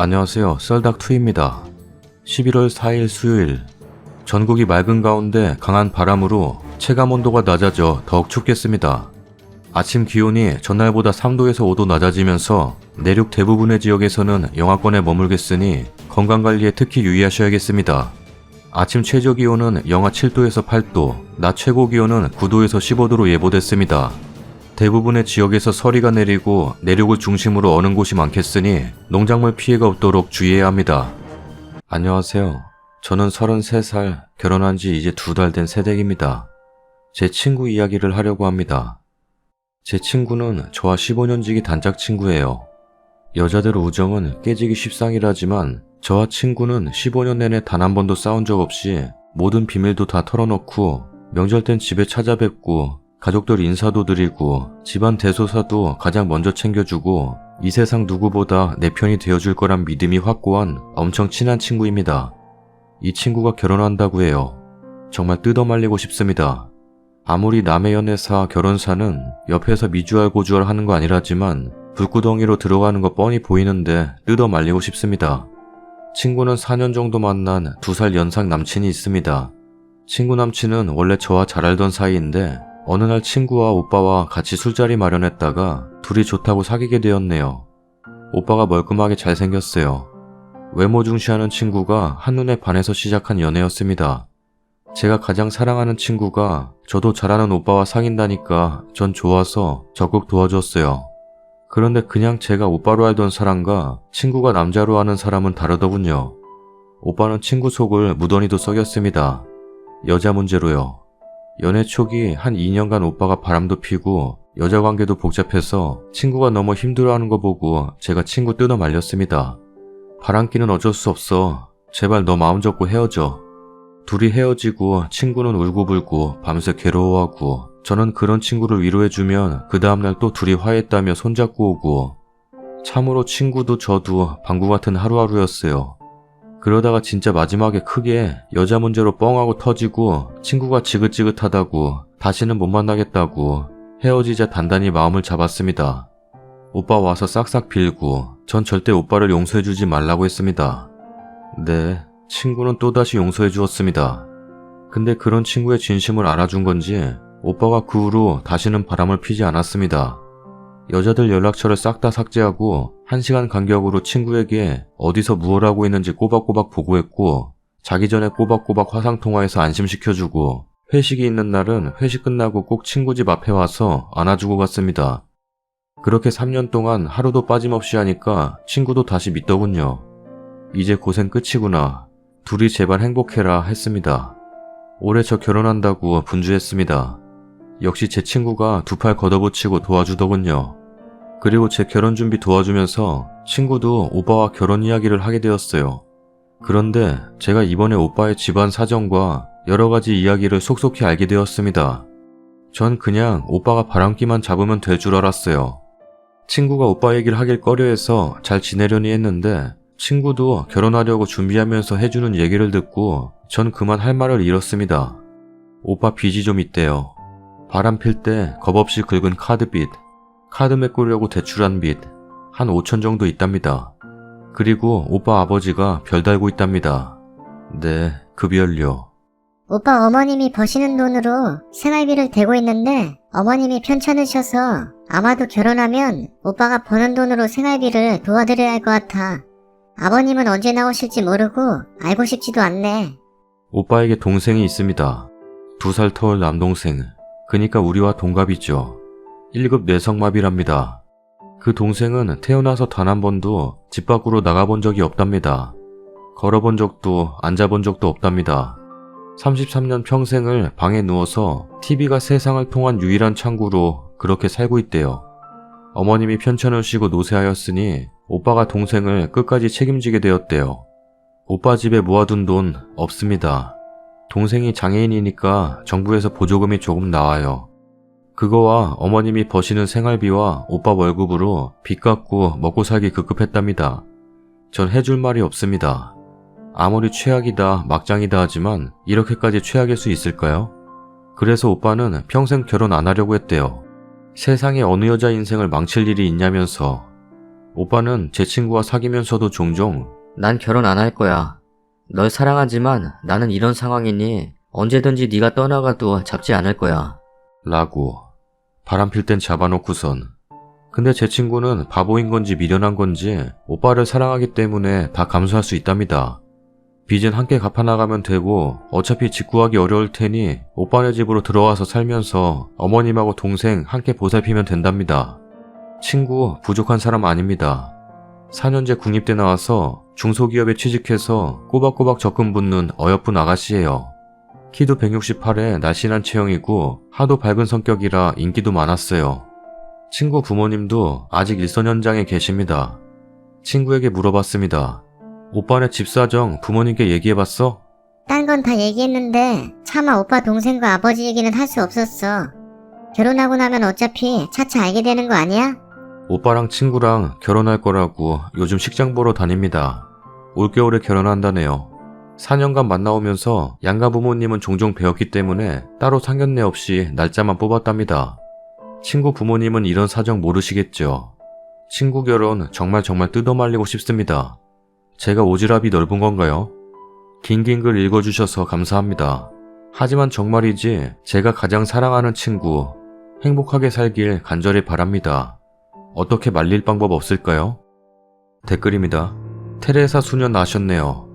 안녕하세요. 썰닥2입니다. 11월 4일 수요일. 전국이 맑은 가운데 강한 바람으로 체감 온도가 낮아져 더욱 춥겠습니다. 아침 기온이 전날보다 3도에서 5도 낮아지면서 내륙 대부분의 지역에서는 영하권에 머물겠으니 건강관리에 특히 유의하셔야겠습니다. 아침 최저 기온은 영하 7도에서 8도, 낮 최고 기온은 9도에서 15도로 예보됐습니다. 대부분의 지역에서 서리가 내리고 내륙을 중심으로 어는 곳이 많겠으니 농작물 피해가 없도록 주의해야 합니다. 안녕하세요. 저는 33살, 결혼한 지 이제 두 달 된 새댁입니다. 제 친구 이야기를 하려고 합니다. 제 친구는 저와 15년 지기 단짝 친구예요. 여자들 우정은 깨지기 십상이라지만 저와 친구는 15년 내내 단 한 번도 싸운 적 없이 모든 비밀도 다 털어놓고 명절 땐 집에 찾아뵙고 가족들 인사도 드리고 집안 대소사도 가장 먼저 챙겨주고 이 세상 누구보다 내 편이 되어줄 거란 믿음이 확고한 엄청 친한 친구입니다. 이 친구가 결혼한다고 해요. 정말 뜯어말리고 싶습니다. 아무리 남의 연애사, 결혼사는 옆에서 미주알 고주알 하는 거 아니라지만 불구덩이로 들어가는 거 뻔히 보이는데 뜯어말리고 싶습니다. 친구는 4년 정도 만난 2살 연상 남친이 있습니다. 친구 남친은 원래 저와 잘 알던 사이인데 어느 날 친구와 오빠와 같이 술자리 마련했다가 둘이 좋다고 사귀게 되었네요. 오빠가 멀끔하게 잘생겼어요. 외모 중시하는 친구가 한눈에 반해서 시작한 연애였습니다. 제가 가장 사랑하는 친구가 저도 잘하는 오빠와 사귄다니까 전 좋아서 적극 도와줬어요. 그런데 그냥 제가 오빠로 알던 사람과 친구가 남자로 아는 사람은 다르더군요. 오빠는 친구 속을 무던히도 썩였습니다. 여자 문제로요. 연애 초기 한 2년간 오빠가 바람도 피고 여자 관계도 복잡해서 친구가 너무 힘들어하는 거 보고 제가 친구 뜯어 말렸습니다. 바람기는 어쩔 수 없어. 제발 너 마음 접고 헤어져. 둘이 헤어지고 친구는 울고불고 밤새 괴로워하고 저는 그런 친구를 위로해주면 그 다음날 또 둘이 화했다며 손잡고 오고 참으로 친구도 저도 방구 같은 하루하루였어요. 그러다가 진짜 마지막에 크게 여자 문제로 뻥하고 터지고 친구가 지긋지긋하다고 다시는 못 만나겠다고 헤어지자 단단히 마음을 잡았습니다. 오빠 와서 싹싹 빌고 전 절대 오빠를 용서해주지 말라고 했습니다. 네, 친구는 또다시 용서해 주었습니다. 근데 그런 친구의 진심을 알아준 건지 오빠가 그 후로 다시는 바람을 피지 않았습니다. 여자들 연락처를 싹 다 삭제하고 1시간 간격으로 친구에게 어디서 무얼 하고 있는지 꼬박꼬박 보고했고 자기 전에 꼬박꼬박 화상통화해서 안심시켜주고 회식이 있는 날은 회식 끝나고 꼭 친구 집 앞에 와서 안아주고 갔습니다. 그렇게 3년 동안 하루도 빠짐없이 하니까 친구도 다시 믿더군요. 이제 고생 끝이구나. 둘이 제발 행복해라 했습니다. 올해 저 결혼한다고 분주했습니다. 역시 제 친구가 두 팔 걷어붙이고 도와주더군요. 그리고 제 결혼 준비 도와주면서 친구도 오빠와 결혼 이야기를 하게 되었어요. 그런데 제가 이번에 오빠의 집안 사정과 여러 가지 이야기를 속속히 알게 되었습니다. 전 그냥 오빠가 바람기만 잡으면 될 줄 알았어요. 친구가 오빠 얘기를 하길 꺼려해서 잘 지내려니 했는데 친구도 결혼하려고 준비하면서 해주는 얘기를 듣고 전 그만 할 말을 잃었습니다. 오빠 빚이 좀 있대요. 바람 필 때 겁없이 긁은 카드빚, 카드 메꾸려고 대출한 빚, 한 5천 정도 있답니다. 그리고 오빠 아버지가 별 달고 있답니다. 네, 급여료. 오빠 어머님이 버시는 돈으로 생활비를 대고 있는데 어머님이 편찮으셔서 아마도 결혼하면 오빠가 버는 돈으로 생활비를 도와드려야 할 것 같아. 아버님은 언제 나오실지 모르고 알고 싶지도 않네. 오빠에게 동생이 있습니다. 두 살 터울 남동생. 그니까 우리와 동갑이죠. 1급 뇌성마비랍니다. 그 동생은 태어나서 단 한 번도 집 밖으로 나가본 적이 없답니다. 걸어본 적도 앉아본 적도 없답니다. 33년 평생을 방에 누워서 TV가 세상을 통한 유일한 창구로 그렇게 살고 있대요. 어머님이 편찮을 쉬고 노쇠하였으니 오빠가 동생을 끝까지 책임지게 되었대요. 오빠 집에 모아둔 돈 없습니다. 동생이 장애인이니까 정부에서 보조금이 조금 나와요. 그거와 어머님이 버시는 생활비와 오빠 월급으로 빚 갚고 먹고 살기 급급했답니다. 전 해줄 말이 없습니다. 아무리 최악이다, 막장이다 하지만 이렇게까지 최악일 수 있을까요? 그래서 오빠는 평생 결혼 안 하려고 했대요. 세상에 어느 여자 인생을 망칠 일이 있냐면서 오빠는 제 친구와 사귀면서도 종종 난 결혼 안 할 거야. 널 사랑하지만 나는 이런 상황이니 언제든지 네가 떠나가도 잡지 않을 거야. 라고 바람 필 땐 잡아놓고선 근데 제 친구는 바보인 건지 미련한 건지 오빠를 사랑하기 때문에 다 감수할 수 있답니다. 빚은 함께 갚아나가면 되고 어차피 직구하기 어려울 테니 오빠네 집으로 들어와서 살면서 어머님하고 동생 함께 보살피면 된답니다. 친구 부족한 사람 아닙니다. 4년제 국립대 나와서 중소기업에 취직해서 꼬박꼬박 적금 붙는 어여쁜 아가씨예요. 키도 168에 날씬한 체형이고 하도 밝은 성격이라 인기도 많았어요. 친구 부모님도 아직 일선 현장에 계십니다. 친구에게 물어봤습니다. 오빠네 집 사정 부모님께 얘기해봤어? 딴 건 다 얘기했는데 차마 오빠 동생과 아버지 얘기는 할 수 없었어. 결혼하고 나면 어차피 차차 알게 되는 거 아니야? 오빠랑 친구랑 결혼할 거라고 요즘 식장 보러 다닙니다. 올겨울에 결혼한다네요. 4년간 만나오면서 양가 부모님은 종종 배웠기 때문에 따로 상견례 없이 날짜만 뽑았답니다. 친구 부모님은 이런 사정 모르시겠죠. 친구 결혼 정말 정말 뜯어말리고 싶습니다. 제가 오지랖이 넓은 건가요? 긴긴 글 읽어주셔서 감사합니다. 하지만 정말이지 제가 가장 사랑하는 친구 행복하게 살길 간절히 바랍니다. 어떻게 말릴 방법 없을까요? 댓글입니다. 테레사 수년 나셨네요.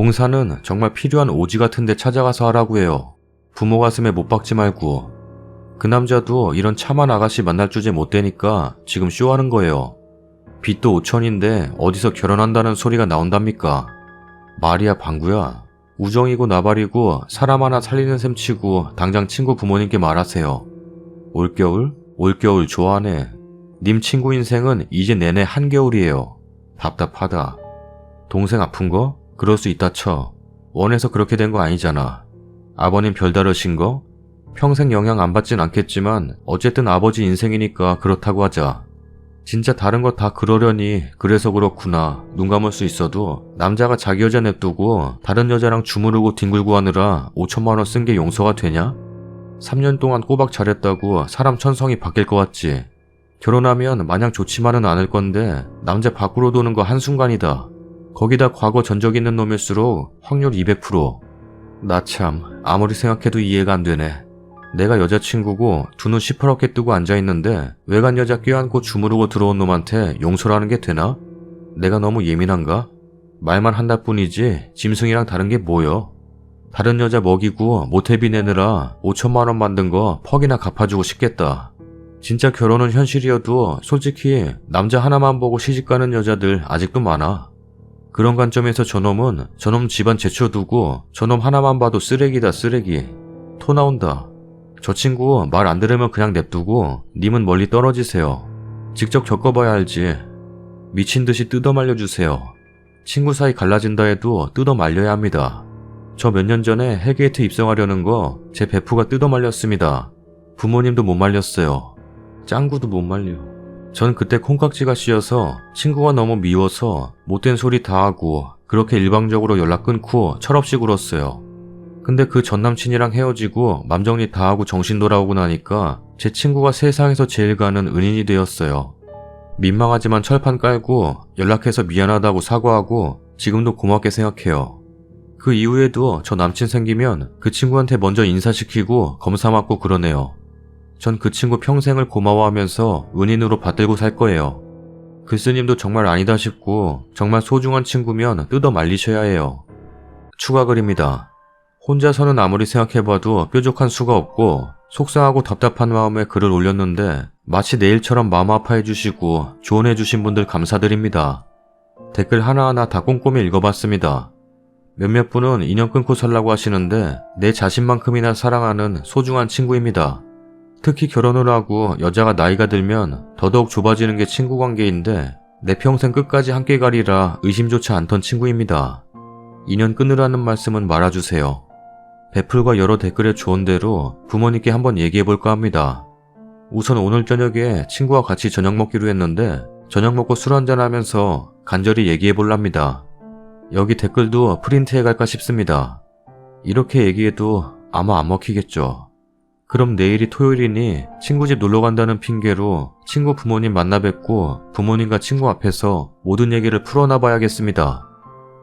봉사는 정말 필요한 오지 같은 데 찾아가서 하라고 해요. 부모 가슴에 못 박지 말고. 그 남자도 이런 참한 아가씨 만날 주제 못 되니까 지금 쇼하는 거예요. 빚도 5천인데 어디서 결혼한다는 소리가 나온답니까? 말이야 방구야. 우정이고 나발이고 사람 하나 살리는 셈 치고 당장 친구 부모님께 말하세요. 올겨울? 올겨울 좋아하네. 님 친구 인생은 이제 내내 한겨울이에요. 답답하다. 동생 아픈 거? 그럴 수 있다 쳐. 원해서 그렇게 된 거 아니잖아. 아버님 별다르신 거? 평생 영향 안 받진 않겠지만 어쨌든 아버지 인생이니까 그렇다고 하자. 진짜 다른 거 다 그러려니 그래서 그렇구나. 눈 감을 수 있어도 남자가 자기 여자 냅두고 다른 여자랑 주무르고 뒹굴고 하느라 5천만 원 쓴 게 용서가 되냐? 3년 동안 꼬박 잘했다고 사람 천성이 바뀔 것 같지. 결혼하면 마냥 좋지만은 않을 건데 남자 밖으로 도는 거 한순간이다. 거기다 과거 전적 있는 놈일수록 확률 200%. 나 참 아무리 생각해도 이해가 안 되네. 내가 여자친구고 두 눈 시퍼렇게 뜨고 앉아있는데 외간 여자 껴안고 주무르고 들어온 놈한테 용서라는 게 되나? 내가 너무 예민한가? 말만 한다 뿐이지 짐승이랑 다른 게 뭐여? 다른 여자 먹이고 모텔비 내느라 5천만 원 만든 거 퍽이나 갚아주고 싶겠다. 진짜 결혼은 현실이어도 솔직히 남자 하나만 보고 시집가는 여자들 아직도 많아. 그런 관점에서 저놈은 저놈 집안 제쳐두고 저놈 하나만 봐도 쓰레기다 쓰레기. 토 나온다. 저 친구 말 안 들으면 그냥 냅두고 님은 멀리 떨어지세요. 직접 겪어봐야 알지. 미친 듯이 뜯어 말려주세요. 친구 사이 갈라진다 해도 뜯어 말려야 합니다. 저 몇 년 전에 헬게이트 입성하려는 거 제 베프가 뜯어 말렸습니다. 부모님도 못 말렸어요. 짱구도 못 말려. 전 그때 콩깍지가 씌어서 친구가 너무 미워서 못된 소리 다 하고 그렇게 일방적으로 연락 끊고 철없이 굴었어요. 근데 그 전 남친이랑 헤어지고 맘 정리 다 하고 정신 돌아오고 나니까 제 친구가 세상에서 제일 가는 은인이 되었어요. 민망하지만 철판 깔고 연락해서 미안하다고 사과하고 지금도 고맙게 생각해요. 그 이후에도 저 남친 생기면 그 친구한테 먼저 인사시키고 검사 맞고 그러네요. 전 그 친구 평생을 고마워하면서 은인으로 받들고 살 거예요. 글쓰님도 정말 아니다 싶고 정말 소중한 친구면 뜯어 말리셔야 해요. 추가 글입니다. 혼자서는 아무리 생각해봐도 뾰족한 수가 없고 속상하고 답답한 마음에 글을 올렸는데 마치 내일처럼 마음 아파해주시고 조언해주신 분들 감사드립니다. 댓글 하나하나 다 꼼꼼히 읽어봤습니다. 몇몇 분은 인연 끊고 살라고 하시는데 내 자신만큼이나 사랑하는 소중한 친구입니다. 특히 결혼을 하고 여자가 나이가 들면 더더욱 좁아지는 게 친구 관계인데 내 평생 끝까지 함께 가리라 의심조차 않던 친구입니다. 인연 끊으라는 말씀은 말아주세요. 베풀과 여러 댓글의 조언대로 부모님께 한번 얘기해볼까 합니다. 우선 오늘 저녁에 친구와 같이 저녁 먹기로 했는데 저녁 먹고 술 한잔 하면서 간절히 얘기해볼랍니다. 여기 댓글도 프린트해 갈까 싶습니다. 이렇게 얘기해도 아마 안 먹히겠죠. 그럼 내일이 토요일이니 친구 집 놀러 간다는 핑계로 친구 부모님 만나 뵙고 부모님과 친구 앞에서 모든 얘기를 풀어놔 봐야겠습니다.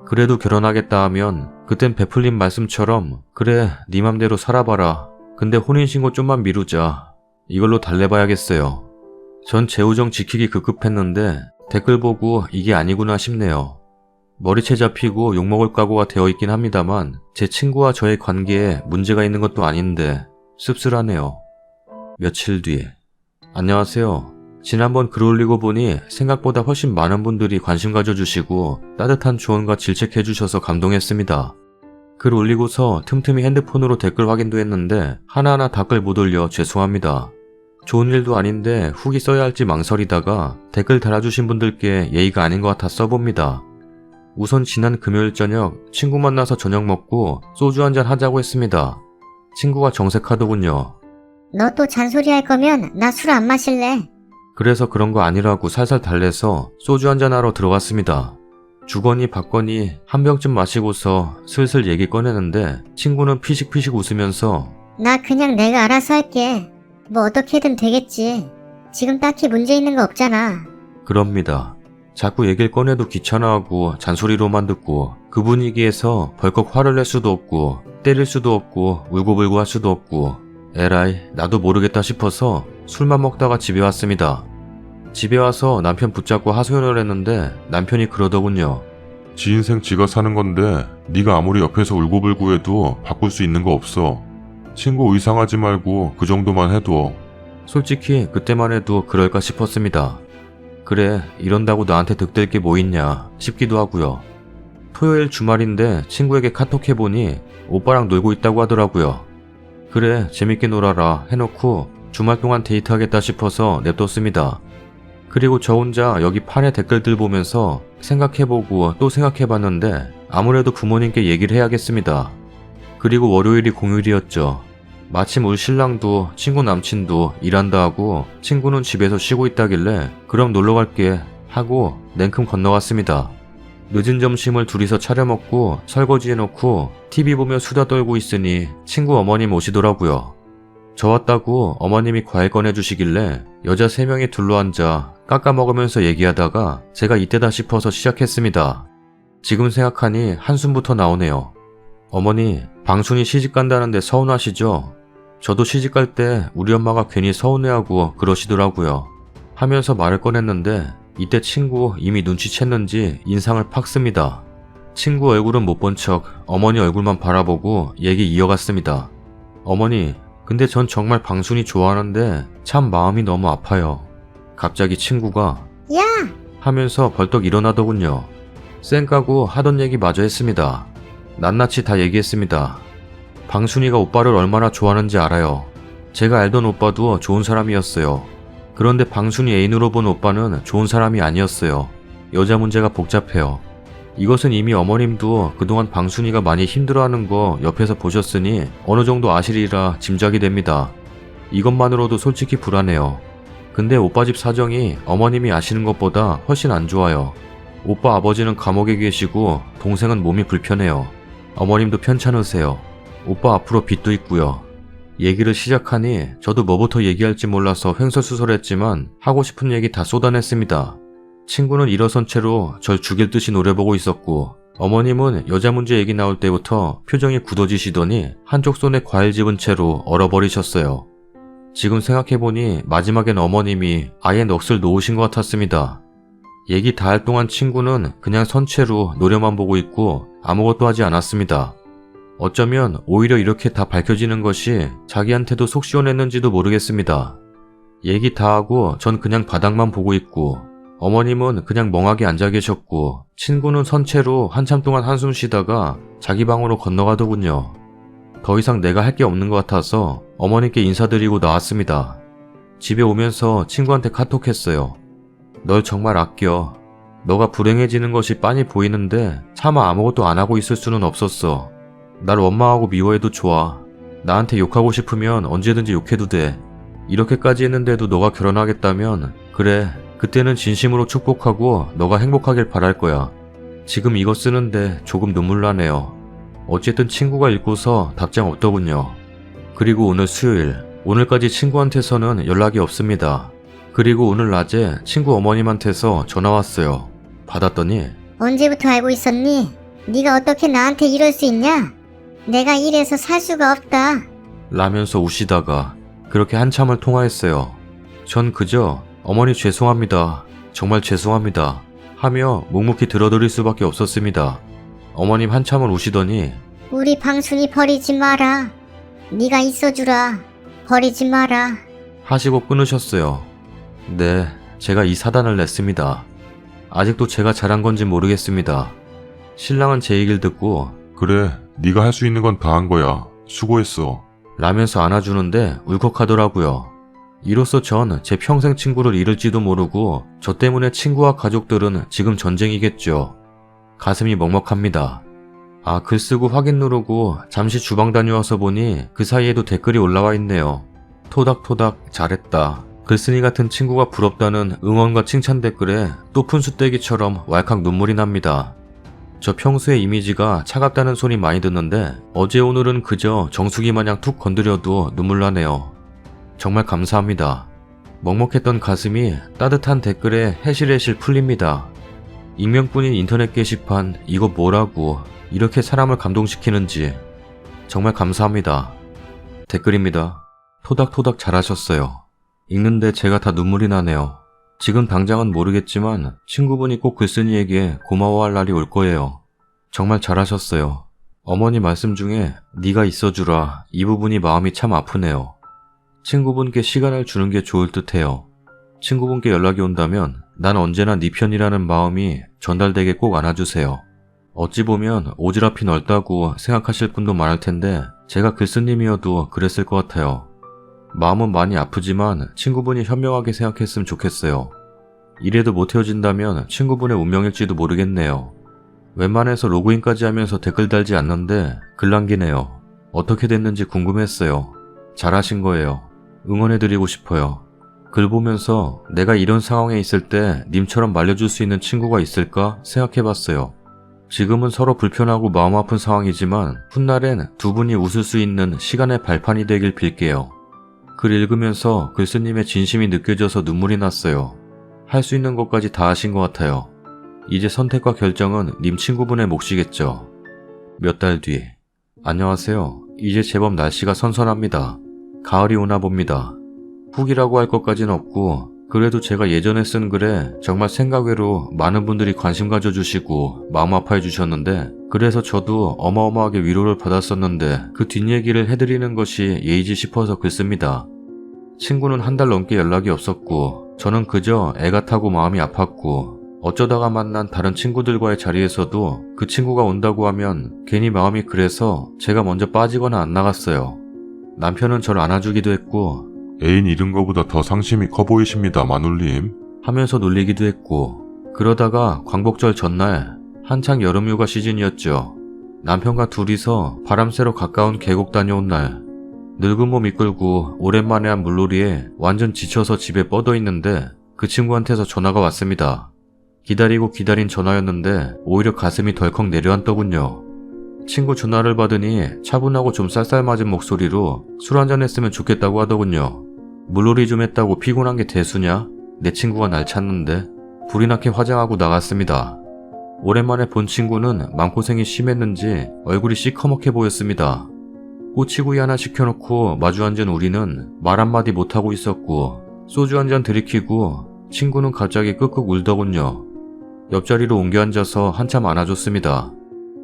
그래도 결혼하겠다 하면 그땐 베풀린 말씀처럼 그래 네 맘대로 살아봐라. 근데 혼인신고 좀만 미루자. 이걸로 달래봐야겠어요. 전 재우정 지키기 급급했는데 댓글 보고 이게 아니구나 싶네요. 머리채 잡히고 욕먹을 각오가 되어 있긴 합니다만 제 친구와 저의 관계에 문제가 있는 것도 아닌데 씁쓸하네요. 며칠 뒤 안녕하세요. 지난번 글 올리고 보니 생각보다 훨씬 많은 분들이 관심 가져주시고 따뜻한 조언과 질책해주셔서 감동했습니다. 글 올리고서 틈틈이 핸드폰으로 댓글 확인도 했는데 하나하나 댓글 못 올려 죄송합니다. 좋은 일도 아닌데 후기 써야 할지 망설이다가 댓글 달아주신 분들께 예의가 아닌 것 같아 써봅니다. 우선 지난 금요일 저녁 친구 만나서 저녁 먹고 소주 한잔 하자고 했습니다. 친구가 정색하더군요. 너 또 잔소리 할 거면 나 술 안 마실래. 그래서 그런 거 아니라고 살살 달래서 소주 한잔하러 들어갔습니다. 주거니 받거니 한 병쯤 마시고서 슬슬 얘기 꺼내는데 친구는 피식피식 웃으면서 나 그냥 내가 알아서 할게. 뭐 어떻게든 되겠지. 지금 딱히 문제 있는 거 없잖아. 그럽니다. 자꾸 얘기를 꺼내도 귀찮아하고 잔소리로만 듣고 그 분위기에서 벌컥 화를 낼 수도 없고 때릴 수도 없고 울고불고 할 수도 없고 에라이 나도 모르겠다 싶어서 술만 먹다가 집에 왔습니다. 집에 와서 남편 붙잡고 하소연을 했는데 남편이 그러더군요. 지 인생 지가 사는 건데 네가 아무리 옆에서 울고불고 해도 바꿀 수 있는 거 없어. 친구 의상하지 말고 그 정도만 해도 솔직히 그때만 해도 그럴까 싶었습니다. 그래, 이런다고 나한테 득될 게 뭐 있냐 싶기도 하고요. 토요일 주말인데 친구에게 카톡해보니 오빠랑 놀고 있다고 하더라고요. 그래, 재밌게 놀아라 해놓고 주말 동안 데이트하겠다 싶어서 냅뒀습니다. 그리고 저 혼자 여기 판에 댓글들 보면서 생각해보고 또 생각해봤는데 아무래도 부모님께 얘기를 해야겠습니다. 그리고 월요일이 공휴일이었죠. 마침 울 신랑도 친구 남친도 일한다 하고 친구는 집에서 쉬고 있다길래 그럼 놀러 갈게 하고 냉큼 건너갔습니다. 늦은 점심을 둘이서 차려 먹고 설거지 해놓고 TV 보며 수다 떨고 있으니 친구 어머님 오시더라고요. 저 왔다고 어머님이 과일 꺼내주시길래 여자 세 명이 둘러앉아 깎아 먹으면서 얘기하다가 제가 이때다 싶어서 시작했습니다. 지금 생각하니 한숨부터 나오네요. 어머니, 방순이 시집 간다는데 서운하시죠? 저도 시집 갈 때 우리 엄마가 괜히 서운해하고 그러시더라고요. 하면서 말을 꺼냈는데 이때 친구 이미 눈치챘는지 인상을 팍 씁니다. 친구 얼굴은 못 본 척 어머니 얼굴만 바라보고 얘기 이어갔습니다. 어머니, 근데 전 정말 방순이 좋아하는데 참 마음이 너무 아파요. 갑자기 친구가 야! 하면서 벌떡 일어나더군요. 쌩 까고 하던 얘기 마저 했습니다. 낱낱이 다 얘기했습니다. 방순이가 오빠를 얼마나 좋아하는지 알아요. 제가 알던 오빠도 좋은 사람이었어요. 그런데 방순이 애인으로 본 오빠는 좋은 사람이 아니었어요. 여자 문제가 복잡해요. 이것은 이미 어머님도 그동안 방순이가 많이 힘들어하는 거 옆에서 보셨으니 어느 정도 아시리라 짐작이 됩니다. 이것만으로도 솔직히 불안해요. 근데 오빠 집 사정이 어머님이 아시는 것보다 훨씬 안 좋아요. 오빠 아버지는 감옥에 계시고 동생은 몸이 불편해요. 어머님도 편찮으세요. 오빠 앞으로 빚도 있고요. 얘기를 시작하니 저도 뭐부터 얘기할지 몰라서 횡설수설했지만 하고 싶은 얘기 다 쏟아냈습니다. 친구는 일어선 채로 절 죽일 듯이 노려보고 있었고 어머님은 여자 문제 얘기 나올 때부터 표정이 굳어지시더니 한쪽 손에 과일 집은 채로 얼어버리셨어요. 지금 생각해보니 마지막엔 어머님이 아예 넋을 놓으신 것 같았습니다. 얘기 다 할 동안 친구는 그냥 선체로 노려만 보고 있고 아무것도 하지 않았습니다. 어쩌면 오히려 이렇게 다 밝혀지는 것이 자기한테도 속 시원했는지도 모르겠습니다. 얘기 다 하고 전 그냥 바닥만 보고 있고 어머님은 그냥 멍하게 앉아 계셨고 친구는 선체로 한참 동안 한숨 쉬다가 자기 방으로 건너가더군요. 더 이상 내가 할 게 없는 것 같아서 어머님께 인사드리고 나왔습니다. 집에 오면서 친구한테 카톡했어요. 널 정말 아껴. 너가 불행해지는 것이 빤히 보이는데 차마 아무것도 안 하고 있을 수는 없었어. 날 원망하고 미워해도 좋아. 나한테 욕하고 싶으면 언제든지 욕해도 돼. 이렇게까지 했는데도 너가 결혼하겠다면 그래 그때는 진심으로 축복하고 너가 행복하길 바랄 거야. 지금 이거 쓰는데 조금 눈물 나네요. 어쨌든 친구가 읽고서 답장 없더군요. 그리고 오늘 수요일 오늘까지 친구한테서는 연락이 없습니다. 그리고 오늘 낮에 친구 어머님한테서 전화 왔어요. 받았더니 언제부터 알고 있었니? 네가 어떻게 나한테 이럴 수 있냐? 내가 이래서 살 수가 없다. 라면서 우시다가 그렇게 한참을 통화했어요. 전 그저 어머니 죄송합니다. 정말 죄송합니다. 하며 묵묵히 들어드릴 수밖에 없었습니다. 어머님 한참을 우시더니 우리 방순이 버리지 마라. 네가 있어주라. 버리지 마라. 하시고 끊으셨어요. 네, 제가 이 사단을 냈습니다. 아직도 제가 잘한 건지 모르겠습니다. 신랑은 제 얘기를 듣고 그래, 네가 할 수 있는 건 다 한 거야. 수고했어. 라면서 안아주는데 울컥하더라고요. 이로써 전 제 평생 친구를 잃을지도 모르고 저 때문에 친구와 가족들은 지금 전쟁이겠죠. 가슴이 먹먹합니다. 아, 글 쓰고 확인 누르고 잠시 주방 다녀와서 보니 그 사이에도 댓글이 올라와 있네요. 토닥토닥 잘했다. 글쓴이 같은 친구가 부럽다는 응원과 칭찬 댓글에 또 푼수떼기처럼 왈칵 눈물이 납니다. 저 평소에 이미지가 차갑다는 소리 많이 듣는데 어제 오늘은 그저 정수기 마냥 툭 건드려도 눈물 나네요. 정말 감사합니다. 먹먹했던 가슴이 따뜻한 댓글에 해실해실 풀립니다. 익명뿐인 인터넷 게시판 이거 뭐라고 이렇게 사람을 감동시키는지 정말 감사합니다. 댓글입니다. 토닥토닥 잘하셨어요. 읽는데 제가 다 눈물이 나네요. 지금 당장은 모르겠지만 친구분이 꼭 글쓴이에게 고마워할 날이 올 거예요. 정말 잘하셨어요. 어머니 말씀 중에 네가 있어주라 이 부분이 마음이 참 아프네요. 친구분께 시간을 주는 게 좋을 듯해요. 친구분께 연락이 온다면 난 언제나 네 편이라는 마음이 전달되게 꼭 안아주세요. 어찌 보면 오지랖이 넓다고 생각하실 분도 많을 텐데 제가 글쓴님이어도 그랬을 것 같아요. 마음은 많이 아프지만 친구분이 현명하게 생각했으면 좋겠어요. 이래도 못 헤어진다면 친구분의 운명일지도 모르겠네요. 웬만해서 로그인까지 하면서 댓글 달지 않는데 글 남기네요. 어떻게 됐는지 궁금했어요. 잘하신 거예요. 응원해드리고 싶어요. 글 보면서 내가 이런 상황에 있을 때 님처럼 말려줄 수 있는 친구가 있을까 생각해봤어요. 지금은 서로 불편하고 마음 아픈 상황이지만 훗날엔 두 분이 웃을 수 있는 시간의 발판이 되길 빌게요. 글 읽으면서 글쓰님의 진심이 느껴져서 눈물이 났어요. 할 수 있는 것까지 다 하신 것 같아요. 이제 선택과 결정은 님 친구분의 몫이겠죠. 몇 달 뒤. 안녕하세요. 이제 제법 날씨가 선선합니다. 가을이 오나 봅니다. 훅이라고 할 것까진 없고, 그래도 제가 예전에 쓴 글에 정말 생각외로 많은 분들이 관심 가져주시고 마음 아파해 주셨는데, 그래서 저도 어마어마하게 위로를 받았었는데, 그 뒷얘기를 해드리는 것이 예의지 싶어서 글씁니다. 친구는 한 달 넘게 연락이 없었고, 저는 그저 애가 타고 마음이 아팠고, 어쩌다가 만난 다른 친구들과의 자리에서도 그 친구가 온다고 하면 괜히 마음이 그래서 제가 먼저 빠지거나 안 나갔어요. 남편은 저를 안아주기도 했고 애인 잃은 거보다 더 상심이 커 보이십니다, 마눌님. 하면서 놀리기도 했고 그러다가 광복절 전날 한창 여름휴가 시즌이었죠. 남편과 둘이서 바람 쐬러 가까운 계곡 다녀온 날 늙은 몸 이끌고 오랜만에 한 물놀이에 완전 지쳐서 집에 뻗어 있는데 그 친구한테서 전화가 왔습니다. 기다리고 기다린 전화였는데 오히려 가슴이 덜컥 내려앉더군요. 친구 전화를 받으니 차분하고 좀 쌀쌀맞은 목소리로 술 한잔 했으면 좋겠다고 하더군요. 물놀이 좀 했다고 피곤한 게 대수냐? 내 친구가 날 찾는데 불이 나게 화장하고 나갔습니다. 오랜만에 본 친구는 마음고생이 심했는지 얼굴이 시커멓게 보였습니다. 꼬치구이 하나 시켜놓고 마주 앉은 우리는 말 한마디 못하고 있었고 소주 한 잔 들이키고 친구는 갑자기 끄끄 울더군요. 옆자리로 옮겨 앉아서 한참 안아줬습니다.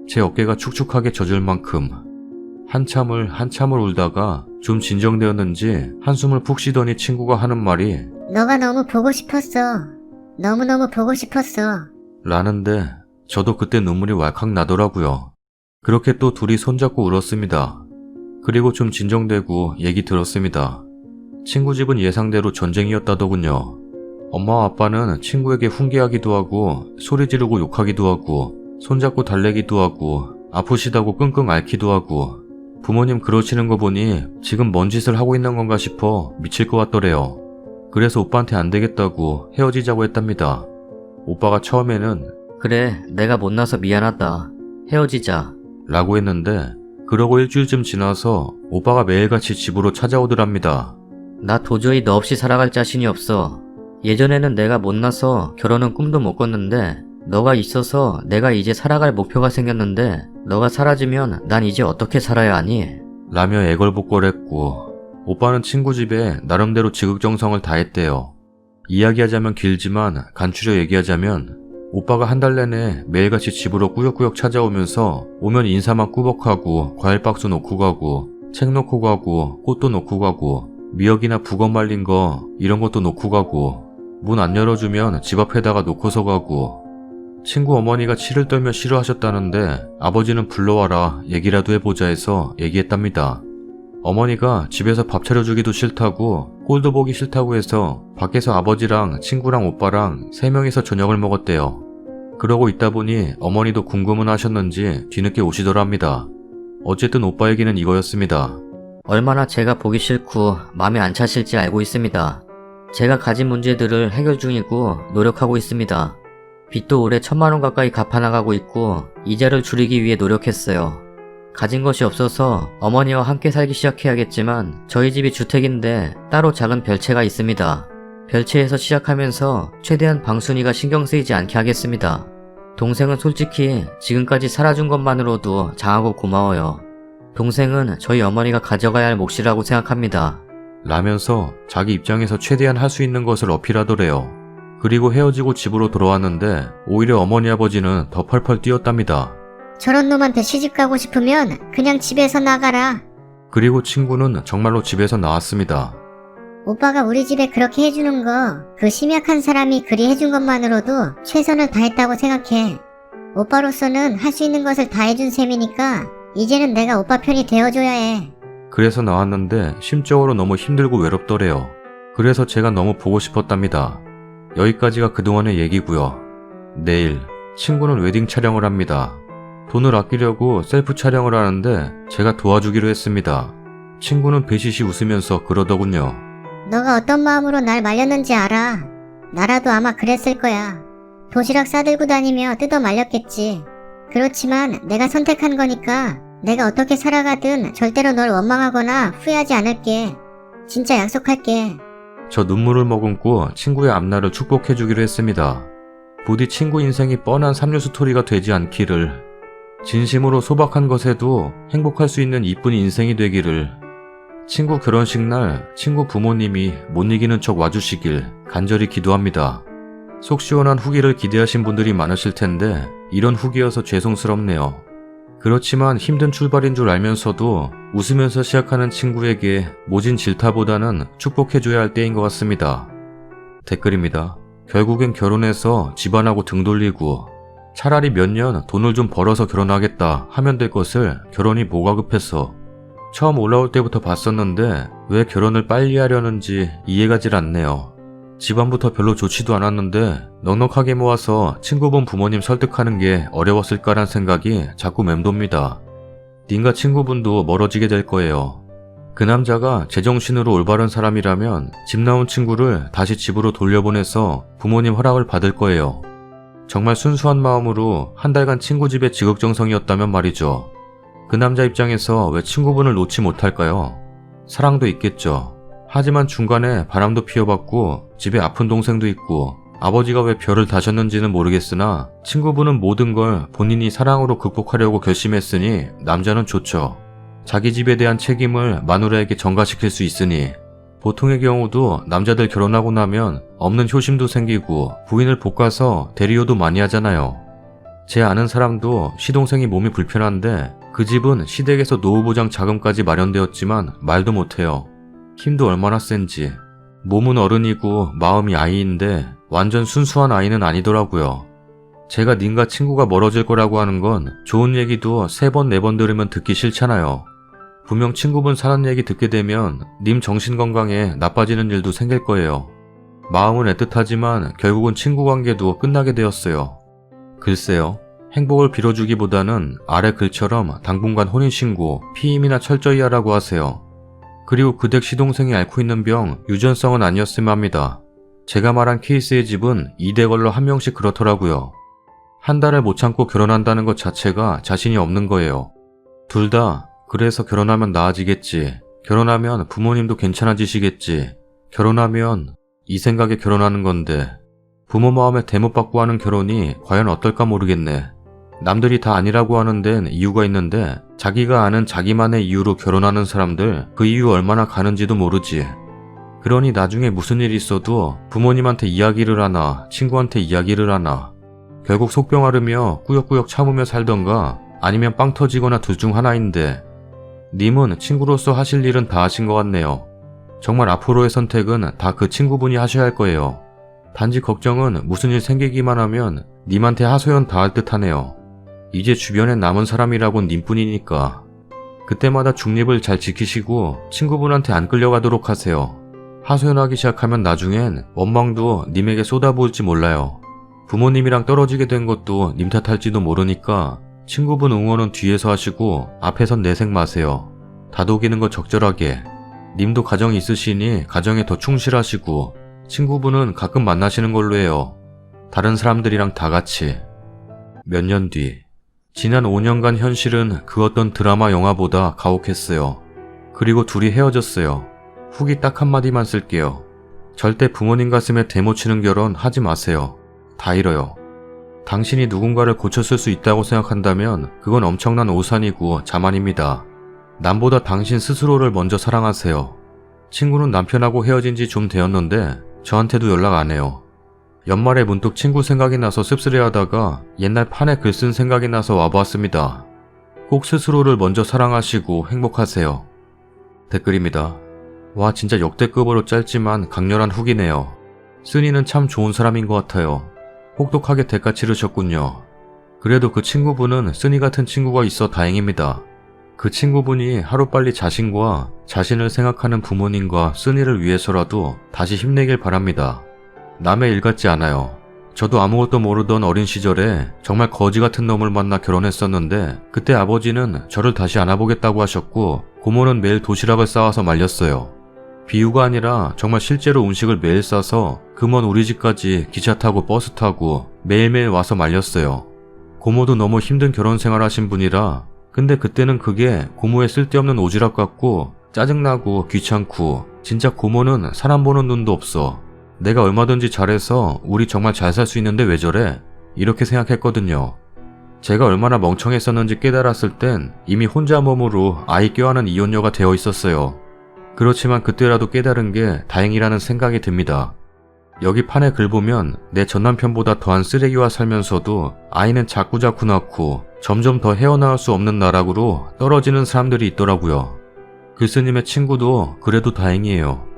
제 어깨가 축축하게 젖을 만큼 한참을 한참을 울다가 좀 진정되었는지 한숨을 푹 쉬더니 친구가 하는 말이 너가 너무 보고 싶었어. 너무너무 보고 싶었어. 라는데 저도 그때 눈물이 왈칵 나더라고요. 그렇게 또 둘이 손잡고 울었습니다. 그리고 좀 진정되고 얘기 들었습니다. 친구 집은 예상대로 전쟁이었다더군요. 엄마와 아빠는 친구에게 훈계하기도 하고 소리 지르고 욕하기도 하고 손잡고 달래기도 하고 아프시다고 끙끙 앓기도 하고 부모님 그러시는 거 보니 지금 뭔 짓을 하고 있는 건가 싶어 미칠 것 같더래요. 그래서 오빠한테 안 되겠다고 헤어지자고 했답니다. 오빠가 처음에는 그래, 내가 못나서 미안하다. 헤어지자. 라고 했는데 그러고 일주일쯤 지나서 오빠가 매일같이 집으로 찾아오더랍니다. 나 도저히 너 없이 살아갈 자신이 없어. 예전에는 내가 못나서 결혼은 꿈도 못 꿨는데 너가 있어서 내가 이제 살아갈 목표가 생겼는데 너가 사라지면 난 이제 어떻게 살아야 하니? 라며 애걸복걸했고 오빠는 친구 집에 나름대로 지극정성을 다했대요. 이야기하자면 길지만 간추려 얘기하자면 오빠가 한 달 내내 매일같이 집으로 꾸역꾸역 찾아오면서 오면 인사만 꾸벅하고 과일 박스 놓고 가고 책 놓고 가고 꽃도 놓고 가고 미역이나 북어 말린 거 이런 것도 놓고 가고 문 안 열어주면 집 앞에다가 놓고서 가고 친구 어머니가 치를 떨며 싫어하셨다는데 아버지는 불러와라 얘기라도 해보자 해서 얘기했답니다. 어머니가 집에서 밥 차려주기도 싫다고 꼴도 보기 싫다고 해서 밖에서 아버지랑 친구랑 오빠랑 세 명이서 저녁을 먹었대요. 그러고 있다 보니 어머니도 궁금은 하셨는지 뒤늦게 오시더랍니다. 어쨌든 오빠 얘기는 이거였습니다. 얼마나 제가 보기 싫고 마음에 안 차실지 알고 있습니다. 제가 가진 문제들을 해결 중이고 노력하고 있습니다. 빚도 올해 천만 원 가까이 갚아나가고 있고 이자를 줄이기 위해 노력했어요. 가진 것이 없어서 어머니와 함께 살기 시작해야겠지만 저희 집이 주택인데 따로 작은 별채가 있습니다. 별채에서 시작하면서 최대한 방순이가 신경 쓰이지 않게 하겠습니다. 동생은 솔직히 지금까지 살아준 것만으로도 장하고 고마워요. 동생은 저희 어머니가 가져가야 할 몫이라고 생각합니다. 라면서 자기 입장에서 최대한 할 수 있는 것을 어필하더래요. 그리고 헤어지고 집으로 돌아왔는데 오히려 어머니 아버지는 더 펄펄 뛰었답니다. 저런 놈한테 시집 가고 싶으면 그냥 집에서 나가라. 그리고 친구는 정말로 집에서 나왔습니다. 오빠가 우리 집에 그렇게 해주는 거, 그 심약한 사람이 그리 해준 것만으로도 최선을 다했다고 생각해. 오빠로서는 할 수 있는 것을 다 해준 셈이니까 이제는 내가 오빠 편이 되어줘야 해. 그래서 나왔는데 심적으로 너무 힘들고 외롭더래요. 그래서 제가 너무 보고 싶었답니다. 여기까지가 그동안의 얘기고요. 내일 친구는 웨딩 촬영을 합니다. 돈을 아끼려고 셀프 촬영을 하는데 제가 도와주기로 했습니다. 친구는 배시시 웃으면서 그러더군요. 너가 어떤 마음으로 날 말렸는지 알아. 나라도 아마 그랬을 거야. 도시락 싸들고 다니며 뜯어 말렸겠지. 그렇지만 내가 선택한 거니까 내가 어떻게 살아가든 절대로 널 원망하거나 후회하지 않을게. 진짜 약속할게. 저 눈물을 머금고 친구의 앞날을 축복해주기로 했습니다. 부디 친구 인생이 뻔한 삼류 스토리가 되지 않기를, 진심으로 소박한 것에도 행복할 수 있는 이쁜 인생이 되기를, 친구 결혼식 날 친구 부모님이 못 이기는 척 와주시길 간절히 기도합니다. 속 시원한 후기를 기대하신 분들이 많으실 텐데 이런 후기여서 죄송스럽네요. 그렇지만 힘든 출발인 줄 알면서도 웃으면서 시작하는 친구에게 모진 질타보다는 축복해줘야 할 때인 것 같습니다. 댓글입니다. 결국엔 결혼해서 집안하고 등 돌리고 차라리 몇 년 돈을 좀 벌어서 결혼하겠다 하면 될 것을 결혼이 뭐가 급해서 처음 올라올 때부터 봤었는데 왜 결혼을 빨리 하려는지 이해가질 않네요. 집안부터 별로 좋지도 않았는데 넉넉하게 모아서 친구분 부모님 설득하는 게 어려웠을까란 생각이 자꾸 맴돕니다. 님과 친구분도 멀어지게 될 거예요. 그 남자가 제정신으로 올바른 사람이라면 집 나온 친구를 다시 집으로 돌려보내서 부모님 허락을 받을 거예요. 정말 순수한 마음으로 한 달간 친구 집에 지극정성이었다면 말이죠. 그 남자 입장에서 왜 친구분을 놓지 못할까요? 사랑도 있겠죠. 하지만 중간에 바람도 피워봤고 집에 아픈 동생도 있고 아버지가 왜 별을 다셨는지는 모르겠으나 친구분은 모든 걸 본인이 사랑으로 극복하려고 결심했으니 남자는 좋죠. 자기 집에 대한 책임을 마누라에게 전가시킬 수 있으니 보통의 경우도 남자들 결혼하고 나면 없는 효심도 생기고 부인을 볶아서 대리효도 많이 하잖아요. 제 아는 사람도 시동생이 몸이 불편한데 그 집은 시댁에서 노후보장 자금까지 마련되었지만 말도 못해요. 힘도 얼마나 센지. 몸은 어른이고 마음이 아이인데 완전 순수한 아이는 아니더라고요. 제가 님과 친구가 멀어질 거라고 하는 건 좋은 얘기도 세 번, 네 번 들으면 듣기 싫잖아요. 분명 친구분 사는 얘기 듣게 되면 님 정신 건강에 나빠지는 일도 생길 거예요. 마음은 애틋하지만 결국은 친구 관계도 끝나게 되었어요. 글쎄요. 행복을 빌어주기보다는 아래 글처럼 당분간 혼인신고, 피임이나 철저히 하라고 하세요. 그리고 그 댁 시동생이 앓고 있는 병 유전성은 아니었으면 합니다. 제가 말한 케이스의 집은 2대 걸로 한 명씩 그렇더라고요. 한 달을 못 참고 결혼한다는 것 자체가 자신이 없는 거예요. 둘 다 그래서 결혼하면 나아지겠지. 결혼하면 부모님도 괜찮아지시겠지. 결혼하면 이 생각에 결혼하는 건데 부모 마음에 대못받고 하는 결혼이 과연 어떨까 모르겠네. 남들이 다 아니라고 하는 데는 이유가 있는데 자기가 아는 자기만의 이유로 결혼하는 사람들 그 이유 얼마나 가는지도 모르지. 그러니 나중에 무슨 일이 있어도 부모님한테 이야기를 하나 친구한테 이야기를 하나 결국 속병 앓으며 꾸역꾸역 참으며 살던가 아니면 빵 터지거나 둘 중 하나인데 님은 친구로서 하실 일은 다 하신 것 같네요. 정말 앞으로의 선택은 다 그 친구분이 하셔야 할 거예요. 단지 걱정은 무슨 일 생기기만 하면 님한테 하소연 다 할 듯 하네요. 이제 주변에 남은 사람이라곤 님뿐이니까. 그때마다 중립을 잘 지키시고 친구분한테 안 끌려가도록 하세요. 하소연하기 시작하면 나중엔 원망도 님에게 쏟아부을지 몰라요. 부모님이랑 떨어지게 된 것도 님 탓할지도 모르니까 친구분 응원은 뒤에서 하시고 앞에선 내색 마세요. 다독이는 거 적절하게. 님도 가정이 있으시니 가정에 더 충실하시고 친구분은 가끔 만나시는 걸로 해요. 다른 사람들이랑 다 같이. 몇 년 뒤. 지난 5년간 현실은 그 어떤 드라마 영화보다 가혹했어요. 그리고 둘이 헤어졌어요. 후기 딱 한마디만 쓸게요. 절대 부모님 가슴에 대모치는 결혼 하지 마세요. 다 잃어요. 당신이 누군가를 고쳤을 수 있다고 생각한다면 그건 엄청난 오산이고 자만입니다. 남보다 당신 스스로를 먼저 사랑하세요. 친구는 남편하고 헤어진 지 좀 되었는데 저한테도 연락 안 해요. 연말에 문득 친구 생각이 나서 씁쓸해하다가 옛날 판에 글 쓴 생각이 나서 와보았습니다. 꼭 스스로를 먼저 사랑하시고 행복하세요. 댓글입니다. 와 진짜 역대급으로 짧지만 강렬한 후기네요. 쓰니는 참 좋은 사람인 것 같아요. 혹독하게 대가 치르셨군요. 그래도 그 친구분은 쓰니 같은 친구가 있어 다행입니다. 그 친구분이 하루빨리 자신과 자신을 생각하는 부모님과 쓰니를 위해서라도 다시 힘내길 바랍니다. 남의 일 같지 않아요. 저도 아무것도 모르던 어린 시절에 정말 거지 같은 놈을 만나 결혼했었는데 그때 아버지는 저를 다시 안아보겠다고 하셨고 고모는 매일 도시락을 싸와서 말렸어요. 비유가 아니라 정말 실제로 음식을 매일 싸서 금원 우리 집까지 기차 타고 버스 타고 매일매일 와서 말렸어요. 고모도 너무 힘든 결혼 생활 하신 분이라 근데 그때는 그게 고모의 쓸데없는 오지랖 같고 짜증나고 귀찮고 진짜 고모는 사람 보는 눈도 없어. 내가 얼마든지 잘해서 우리 정말 잘 살 수 있는데 왜 저래? 이렇게 생각했거든요. 제가 얼마나 멍청했었는지 깨달았을 땐 이미 혼자 몸으로 아이 껴안은 이혼녀가 되어 있었어요. 그렇지만 그때라도 깨달은 게 다행이라는 생각이 듭니다. 여기 판에 글 보면 내 전남편보다 더한 쓰레기와 살면서도 아이는 자꾸자꾸 낳고 점점 더 헤어나올 수 없는 나락으로 떨어지는 사람들이 있더라고요. 글쓰님의 친구도 그래도 다행이에요.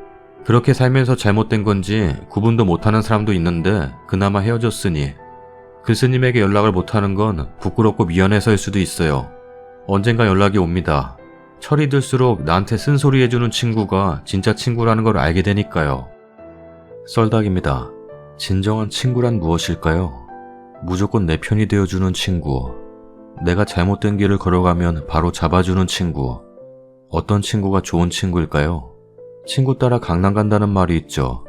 그렇게 살면서 잘못된 건지 구분도 못하는 사람도 있는데 그나마 헤어졌으니 글쓰님에게 연락을 못하는 건 부끄럽고 미안해서일 수도 있어요. 언젠가 연락이 옵니다. 철이 들수록 나한테 쓴소리 해주는 친구가 진짜 친구라는 걸 알게 되니까요. 썰닥입니다. 진정한 친구란 무엇일까요? 무조건 내 편이 되어주는 친구. 내가 잘못된 길을 걸어가면 바로 잡아주는 친구. 어떤 친구가 좋은 친구일까요? 친구 따라 강남 간다는 말이 있죠.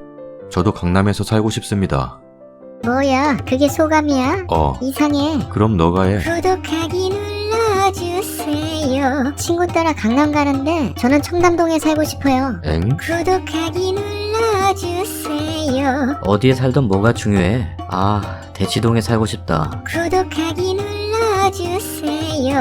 저도 강남에서 살고 싶습니다. 뭐야, 그게 소감이야? 어, 이상해. 그럼 너가 해. 구독하기 눌러주세요. 친구 따라 강남 가는데 저는 청담동에 살고 싶어요. 엥? 구독하기 눌러주세요. 어디에 살던 뭐가 중요해? 아, 대치동에 살고 싶다. 구독하기 눌러주세요.